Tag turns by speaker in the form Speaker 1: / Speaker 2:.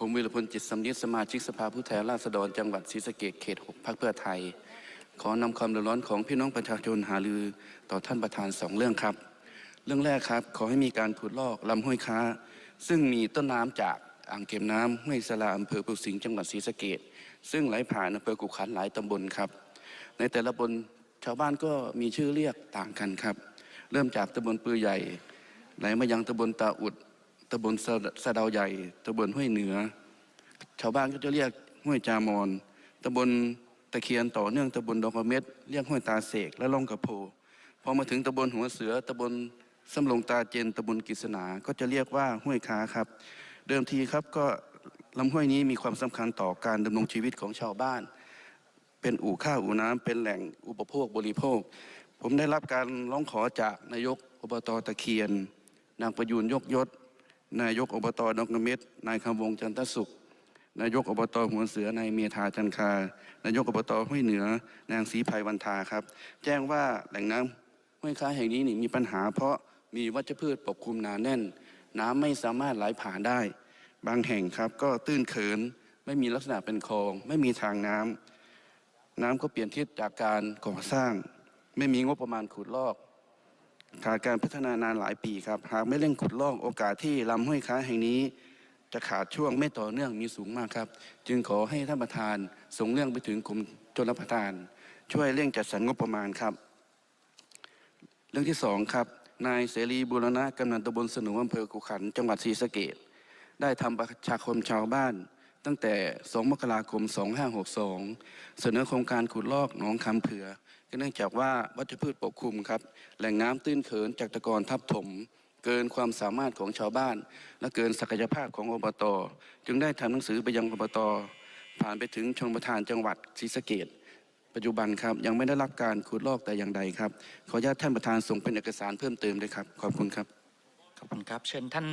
Speaker 1: ผมวิรพลจิตสำนิดสมาชิกสภาผู้แทนราษฎรจังหวัดศรีสะเกษเขต 6พรรคเพื่อไทย ขอนำความเดือดร้อนของพี่น้องประชาชนหารือต่อท่านประธานสองเรื่องครับ เรื่องแรกครับ ขอให้มีการขุดลอกลำห้วยค้า ซึ่งมีต้นน้ำจากอ่างเก็บน้ำห้วยสลาอำเภอปุสิงห์จังหวัดศรีสะเกษซึ่งไหลผ่านอำเภอกุขันหลายตำบลครับ ในแต่ละตำบลชาวบ้านก็มีชื่อเรียกต่างกันครับ เริ่มจากตำบลปือใหญ่ไหลมายังตำบลตาอุด ตำบลสะสะดาวใหญ่ตำบลห้วยเหนือ ชาวบ้านก็จะเรียกห้วยจามอนตำบลตะเคียนต่อเนื่องตำบลดอกกระเม็ดเรียกห้วยตาเสกและล่องกระโพพอมาถึงตำบลหัวเสือตำบลสำลงตาเจนตำบลกิษณาก็จะเรียกว่าห้วยค้าครับ เดิมทีครับก็ลำห้วยนี้มีความสำคัญต่อการดำรงชีวิตของชาวบ้าน เป็นอู่ข้าวอู่น้ำเป็นแหล่งอุปโภคบริโภค ผมได้รับการร้องขอจากนายกอบตตะเคียน นางประยูนยกยศ นายกอบตดอกกระเม็ดนายคำวงจันทสุข นายกอบตหัวเสือนายเมธาจันคานายกอบตห้วยเหนือ นางศรีภัยวันทาครับ แจ้งว่าแหล่งน้ำห้วยค้าแห่งนี้นี่มีปัญหา เพราะมีวัชพืชปกคลุมหนาแน่น น้ำไม่สามารถไหลผ่านได้ บางแห่งครับก็ตื้นเขินไม่มีลักษณะเป็นคลอง ไม่มีทางน้ำน้ำก็เปลี่ยนทิศจากการก่อสร้าง ไม่มีงบประมาณขุดลอก ขาดการพัฒนานานหลายปีครับหากไม่เร่งขุดลอกโอกาสที่ลำห้วยค้าแห่งนี้ จะขาดช่วงไม่ต่อเนื่องมีสูงมากครับ จึงขอให้ท่านประธานส่งเรื่องไปถึงกรมชลประทาน ช่วยเร่งจัดสรรงบประมาณครับ เรื่องที่สองครับ นายเสรีบุรณะกำนันตำบลสนุอำเภอกุขัน จังหวัดศรีสะเกษได้ทำประชาคมชาวบ้าน ตั้งแต่ 2 มกราคม 2562 เสนอโครงการขุดลอกหนองคำเผือ เนื่องจากว่าวัชพืชปกคลุมครับแหล่งน้ำตื้นเขินจากตะกอนทับถม เกินความสามารถของชาวบ้าน และเกินศักยภาพของอบต จึงได้ทำหนังสือไปยังอบต ผ่านไปถึงชนประธานจังหวัดศรีสะเกษปัจจุบันครับยังไม่ได้รับการขุดลอกแต่อย่างใดครับขออนุญาตท่านประธานส่งเป็นเอกสารเพิ่มเติมด้วยครับขอบคุณครับ
Speaker 2: ขอบคุณครับเชิญท่าน